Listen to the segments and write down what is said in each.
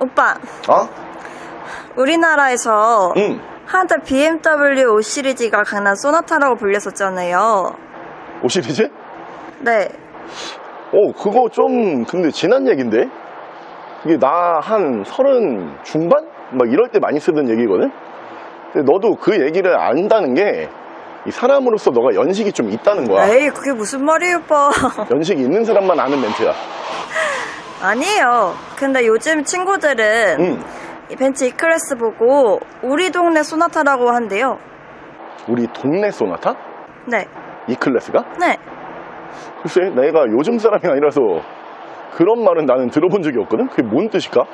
오빠, 어? 우리나라에서 응. 한때 BMW 5 시리즈가 강남 소나타라고 불렸었잖아요. 5 시리즈? 네. 어, 그거 좀, 근데 지난 얘긴데? 그게 나 한 서른 중반? 막 이럴 때 많이 쓰던 얘기거든? 근데 너도 그 얘기를 안다는 게, 이 사람으로서 너가 연식이 좀 있다는 거야. 에이, 그게 무슨 말이에요, 오빠. 연식이 있는 사람만 아는 멘트야. 아니에요. 근데 요즘 친구들은 응. 이 벤츠 E클래스 보고 우리 동네 소나타라고 한대요. 우리 동네 소나타? 네. 이 클래스가? 네. 글쎄, 내가 요즘 사람이 아니라서 그런 말은 나는 들어본 적이 없거든? 그게 뭔 뜻일까?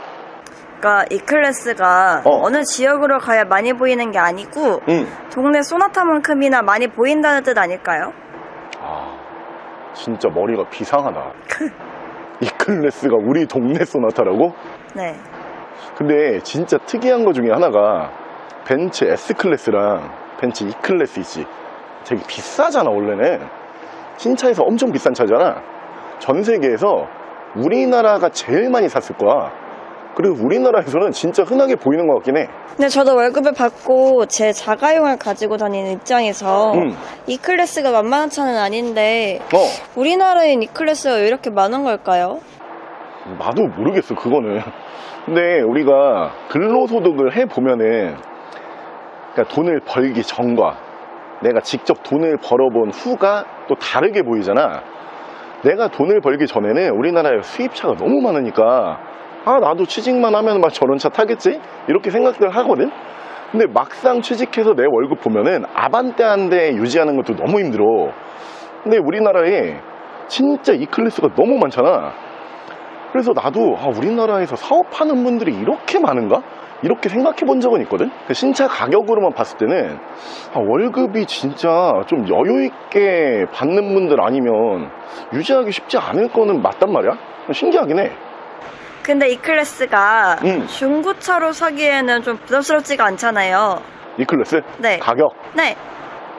그러니까 E클래스가 어. 어. 느 지역으로 가야 많이 보이는 게 아니고 응. 동네 소나타만큼이나 많이 보인다는 뜻 아닐까요? 아, 진짜 머리가 비상하다. 이 클래스가 우리 동네 소나타라고? 네. 근데 진짜 특이한 거 중에 하나가 벤츠 S 클래스랑 벤츠 E 클래스 있지. 되게 비싸잖아, 원래는. 신차에서 엄청 비싼 차잖아. 전 세계에서 우리나라가 제일 많이 샀을 거야. 그리고 우리나라에서는 진짜 흔하게 보이는 것 같긴 해. 근데 저도 월급을 받고 제 자가용을 가지고 다니는 입장에서 음. E클래스가 만만한 차는 아닌데 어, 우리나라엔 E클래스가 왜 이렇게 많은 걸까요? 나도 모르겠어, 그거는. 근데 우리가 근로소득을 해보면은, 그러니까 돈을 벌기 전과 내가 직접 돈을 벌어본 후가 또 다르게 보이잖아. 내가 돈을 벌기 전에는 우리나라에 수입차가 너무 많으니까, 아, 나도 취직만 하면 막 저런 차 타겠지? 이렇게 생각들 하거든? 근데 막상 취직해서 내 월급 보면은 아반떼 한 대 유지하는 것도 너무 힘들어. 근데 우리나라에 진짜 이 클래스가 너무 많잖아. 그래서 나도 아, 우리나라에서 사업하는 분들이 이렇게 많은가? 이렇게 생각해 본 적은 있거든? 그 신차 가격으로만 봤을 때는 아, 월급이 진짜 좀 여유 있게 받는 분들 아니면 유지하기 쉽지 않을 거는 맞단 말이야? 신기하긴 해. 근데 E클래스가 음. 중고차로 사기에는 좀 부담스럽지가 않잖아요. 이 클래스? 네. 가격. 네.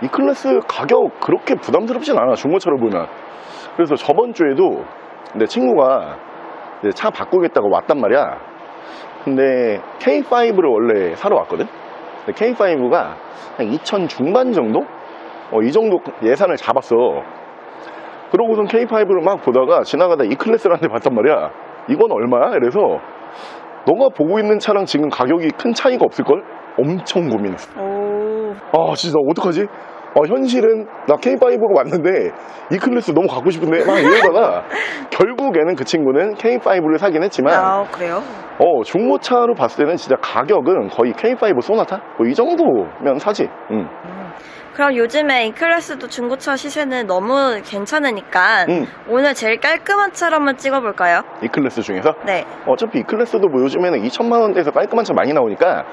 이 클래스 가격 그렇게 부담스럽진 않아. 중고차로 보면. 그래서 저번 주에도 내 친구가 차 바꾸겠다고 왔단 말이야. 근데 K5를 원래 사러 왔거든? 근데 K5가 한 2천 중반 정도? 어, 이 정도 예산을 잡았어. 그러고선 K5를 막 보다가 지나가다 이 클래스를 한대 봤단 말이야. 이건 얼마야? 그래서 너가 보고 있는 차랑 지금 가격이 큰 차이가 없을걸? 엄청 고민했어. 오. 아 진짜 어떡하지? 어, 현실은 나 K5가 왔는데 이 클래스 너무 갖고 싶은데 막 이러다가 결국에는 그 친구는 K5를 사긴 했지만 아, 그래요? 어 중고차로 봤을 때는 진짜 가격은 거의 K5 소나타? 뭐 이 정도면 사지 응. 그럼 요즘에 E클래스도 중고차 시세는 너무 괜찮으니까 응. 오늘 제일 깔끔한 차를 한번 찍어볼까요? 이 클래스 중에서 네. 어차피 이 클래스도 뭐 요즘에는 2천만 원대에서 깔끔한 차 많이 나오니까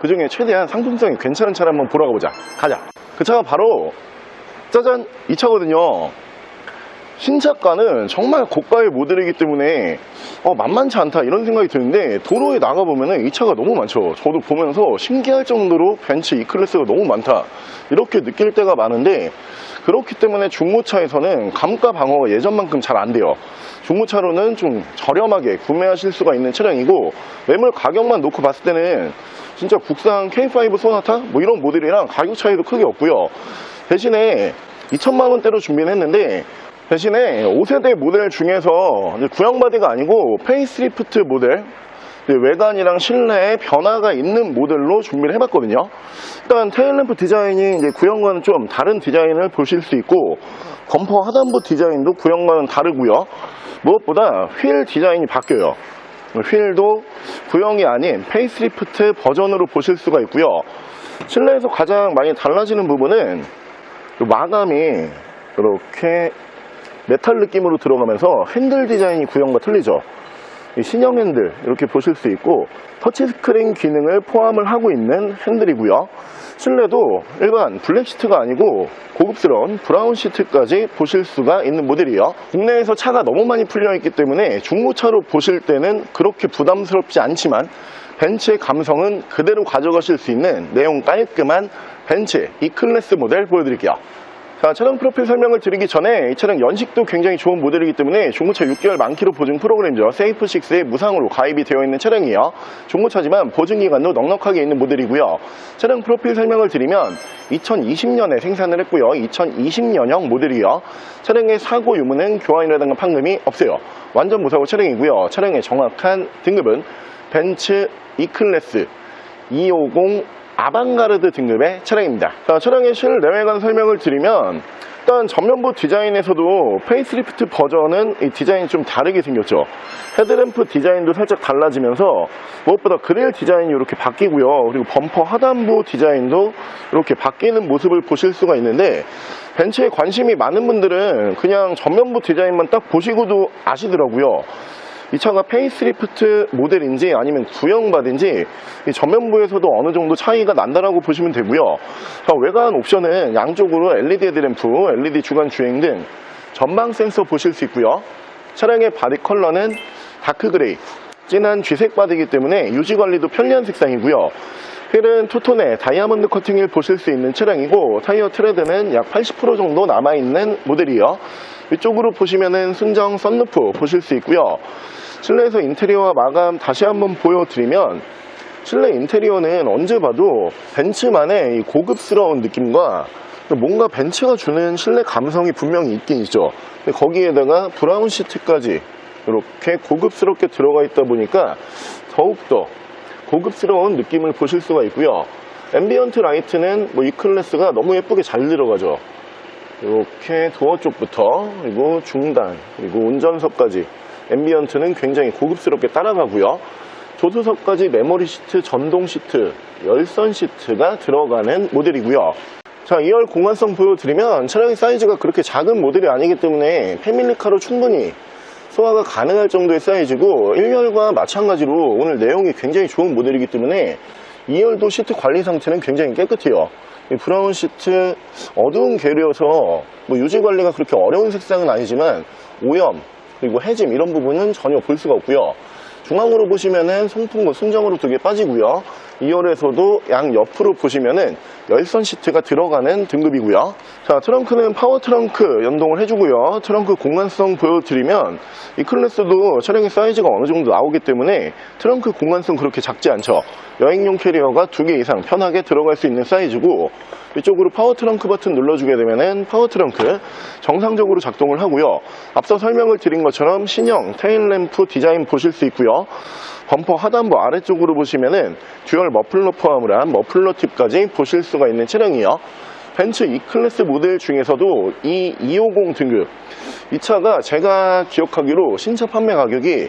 그 중에 최대한 상품성이 괜찮은 차를 한번 보러 가보자 가자 그 차가 바로 짜잔 이 차거든요. 신차가는 정말 고가의 모델이기 때문에 어, 만만치 않다 이런 생각이 드는데 도로에 나가보면 이 차가 너무 많죠. 저도 보면서 신기할 정도로 벤츠 E클래스가 너무 많다 이렇게 느낄 때가 많은데 그렇기 때문에 중고차에서는 감가 방어가 예전만큼 잘 안 돼요. 중고차로는 좀 저렴하게 구매하실 수가 있는 차량이고 매물 가격만 놓고 봤을 때는 진짜 국산 K5 소나타? 뭐 이런 모델이랑 가격 차이도 크게 없고요. 대신에 2천만 원대로 준비는 했는데 대신에 5세대 모델 중에서 이제 구형 바디가 아니고 페이스리프트 모델 외관이랑 실내에 변화가 있는 모델로 준비를 해봤거든요. 일단 테일램프 디자인이 이제 구형과는 좀 다른 디자인을 보실 수 있고 범퍼 하단부 디자인도 구형과는 다르고요. 무엇보다 휠 디자인이 바뀌어요. 휠도 구형이 아닌 페이스리프트 버전으로 보실 수가 있고요. 실내에서 가장 많이 달라지는 부분은 그 마감이 이렇게 메탈 느낌으로 들어가면서 핸들 디자인이 구형과 틀리죠. 이 신형 핸들 이렇게 보실 수 있고 터치스크린 기능을 포함을 하고 있는 핸들이고요. 실내도 일반 블랙 시트가 아니고 고급스러운 브라운 시트까지 보실 수가 있는 모델이에요. 국내에서 차가 너무 많이 풀려 있기 때문에 중고차로 보실 때는 그렇게 부담스럽지 않지만 벤츠의 감성은 그대로 가져가실 수 있는 내용 깔끔한 벤츠 E 클래스 모델 보여드릴게요. 자, 차량 프로필 설명을 드리기 전에 이 차량 연식도 굉장히 좋은 모델이기 때문에 중고차 6개월 만키로 보증 프로그램죠. 세이프6에 무상으로 가입이 되어 있는 차량이에요. 중고차지만 보증 기간도 넉넉하게 있는 모델이고요. 차량 프로필 설명을 드리면 2020년에 생산을 했고요. 2020년형 모델이요. 차량의 사고 유무는 교환이라든가 판금이 없어요. 완전 무사고 차량이고요. 차량의 정확한 등급은 벤츠 E클래스 250 아방가르드 등급의 차량입니다. 자, 차량의 실내외관 설명을 드리면 일단 전면부 디자인에서도 페이스리프트 버전은 이 디자인이 좀 다르게 생겼죠. 헤드램프 디자인도 살짝 달라지면서 무엇보다 그릴 디자인이 이렇게 바뀌고요. 그리고 범퍼 하단부 디자인도 이렇게 바뀌는 모습을 보실 수가 있는데 벤츠에 관심이 많은 분들은 그냥 전면부 디자인만 딱 보시고도 아시더라고요. 이 차가 페이스리프트 모델인지 아니면 구형받은지 이 전면부에서도 어느 정도 차이가 난다라고 보시면 되고요. 자, 외관 옵션은 양쪽으로 LED 헤드램프, LED 주간 주행 등 전방 센서 보실 수 있고요. 차량의 바디 컬러는 다크 그레이, 진한 쥐색 바디이기 때문에 유지 관리도 편리한 색상이고요. 휠은 투톤의 다이아몬드 커팅을 보실 수 있는 차량이고 타이어 트레드는 약 80% 정도 남아있는 모델이에요. 위쪽으로 보시면은 순정 썬루프 보실 수 있고요. 실내에서 인테리어와 마감 다시 한번 보여드리면 실내 인테리어는 언제 봐도 벤츠만의 이 고급스러운 느낌과 뭔가 벤츠가 주는 실내 감성이 분명히 있긴 있죠. 근데 거기에다가 브라운 시트까지 이렇게 고급스럽게 들어가 있다 보니까 더욱더 고급스러운 느낌을 보실 수가 있고요. 앰비언트 라이트는 뭐 이 클래스가 너무 예쁘게 잘 들어가죠. 이렇게 도어 쪽부터 그리고 중단 그리고 운전석까지 앰비언트는 굉장히 고급스럽게 따라가고요. 조수석까지 메모리 시트, 전동 시트, 열선 시트가 들어가는 모델이고요. 자, 2열 공간성 보여드리면 차량의 사이즈가 그렇게 작은 모델이 아니기 때문에 패밀리카로 충분히 소화가 가능할 정도의 사이즈고 1열과 마찬가지로 오늘 내용이 굉장히 좋은 모델이기 때문에 2열도 시트 관리 상태는 굉장히 깨끗해요. 이 브라운 시트 어두운 계열이어서 뭐 유지 관리가 그렇게 어려운 색상은 아니지만 오염 그리고 해짐 이런 부분은 전혀 볼 수가 없고요. 중앙으로 보시면은 송풍구 순정으로 두 개 빠지고요. 2열에서도 양 옆으로 보시면은 열선 시트가 들어가는 등급이고요. 자, 트렁크는 파워 트렁크 연동을 해주고요. 트렁크 공간성 보여드리면 이 클래스도 차량의 사이즈가 어느 정도 나오기 때문에 트렁크 공간성 그렇게 작지 않죠. 여행용 캐리어가 두 개 이상 편하게 들어갈 수 있는 사이즈고 이쪽으로 파워 트렁크 버튼 눌러주게 되면은 파워 트렁크 정상적으로 작동을 하고요. 앞서 설명을 드린 것처럼 신형 테일 램프 디자인 보실 수 있고요. 범퍼 하단부 아래쪽으로 보시면은 듀얼 머플러 포함을 한 머플러 팁까지 보실 수가 있는 차량이에요. 벤츠 E클래스 모델 중에서도 이 250 등급 이 차가 제가 기억하기로 신차 판매 가격이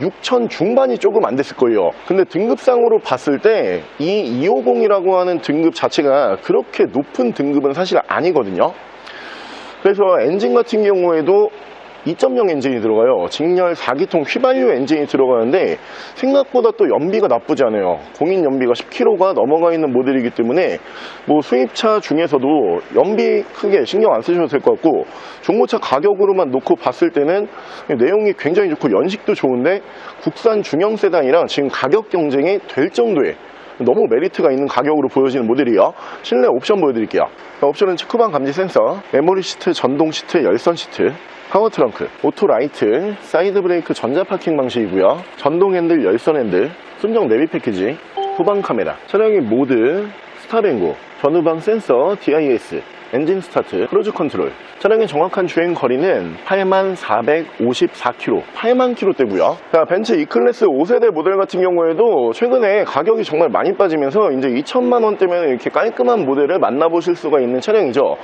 6천 중반이 조금 안 됐을 거예요. 근데 등급상으로 봤을 때 이 250이라고 하는 등급 자체가 그렇게 높은 등급은 사실 아니거든요. 그래서 엔진 같은 경우에도 2.0 엔진이 들어가요. 직렬 4기통 휘발유 엔진이 들어가는데 생각보다 또 연비가 나쁘지 않아요. 공인 연비가 10km가 넘어가 있는 모델이기 때문에 뭐 수입차 중에서도 연비 크게 신경 안 쓰셔도 될 것 같고 중고차 가격으로만 놓고 봤을 때는 내용이 굉장히 좋고 연식도 좋은데 국산 중형 세단이랑 지금 가격 경쟁이 될 정도의 너무 메리트가 있는 가격으로 보여지는 모델이에요. 실내 옵션 보여드릴게요. 옵션은 체크방 감지 센서, 메모리 시트, 전동 시트, 열선 시트, 파워 트렁크, 오토 라이트, 사이드 브레이크 전자 파킹 방식이고요. 전동 핸들, 열선 핸들, 순정 내비 패키지, 후방 카메라, 차량의 모드, 스타뱅고, 전후방 센서, DIS, 엔진 스타트, 크루즈 컨트롤. 차량의 정확한 주행 거리는 8만 454km, 8만 km대고요. 자, 벤츠 E클래스 5세대 모델 같은 경우에도 최근에 가격이 정말 많이 빠지면서 이제 2천만 원대면 이렇게 깔끔한 모델을 만나보실 수가 있는 차량이죠.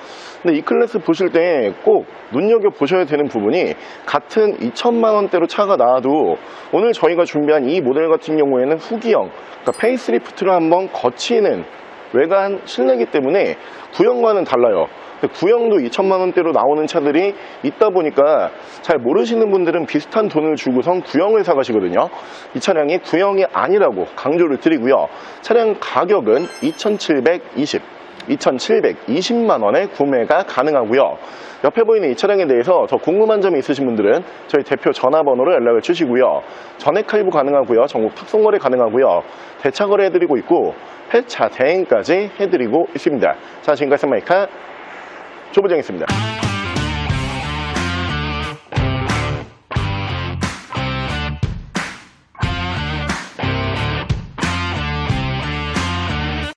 근데 E클래스 보실 때 꼭 눈여겨 보셔야 되는 부분이 같은 2천만 원대로 차가 나와도 오늘 저희가 준비한 이 모델 같은 경우에는 후기형, 그러니까 페이스리프트를 한번 거치는 외관 실내기 때문에 구형과는 달라요. 구형도 2천만 원대로 나오는 차들이 있다 보니까 잘 모르시는 분들은 비슷한 돈을 주고선 구형을 사가시거든요. 이 차량이 구형이 아니라고 강조를 드리고요. 차량 가격은 2,720. 2,720만 원에 구매가 가능하고요. 옆에 보이는 이 차량에 대해서 더 궁금한 점이 있으신 분들은 저희 대표 전화번호로 연락을 주시고요. 전액 할부 가능하고요. 전국 탁송 거래 가능하고요. 대차 거래 해드리고 있고 폐차 대행까지 해드리고 있습니다. 자 지금까지 마이카 조부장이었습니다.